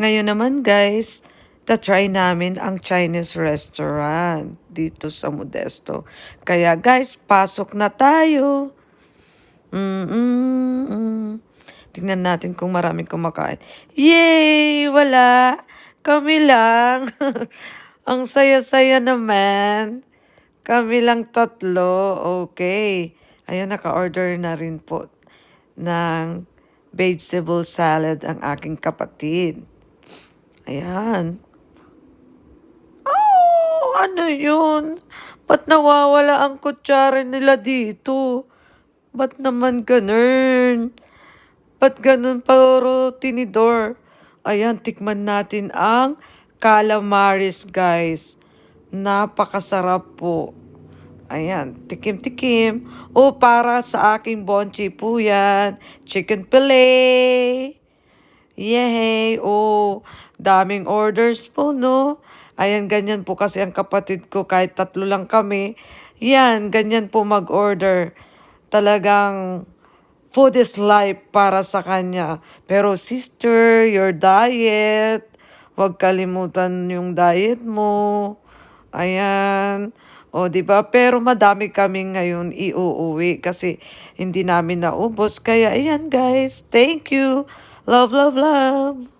Ngayon naman guys, ta-try namin ang Chinese restaurant dito sa Modesto. Kaya guys, pasok na tayo. Mm-mm-mm. Tingnan natin kung maraming kumakain. Yay! Wala! Kami lang. ang saya-saya naman. Kami lang tatlo. Okay. Ayan, naka-order na rin po ng vegetable salad ang aking kapatid. Ayan. Oh, ano yun? Ba't nawawala ang kutsara nila dito? Ba't naman ganun? Ba't ganun puro tinidor? Ayan, tikman natin ang calamaris, guys. Napakasarap po. Ayan, tikim-tikim. O, para sa aking bonchi po yan. Chicken fillet. Yay! Oh, daming orders po, no? Ayan, ganyan po kasi ang kapatid ko, kahit tatlo lang kami. Yan, ganyan po mag-order. Talagang food is life para sa kanya. Pero sister, your diet. Huwag kalimutan yung diet mo. Ayan. O, di ba? Pero madami kami ngayon iuuwi kasi hindi namin naubos. Kaya, ayan guys. Thank you. Love, love, love.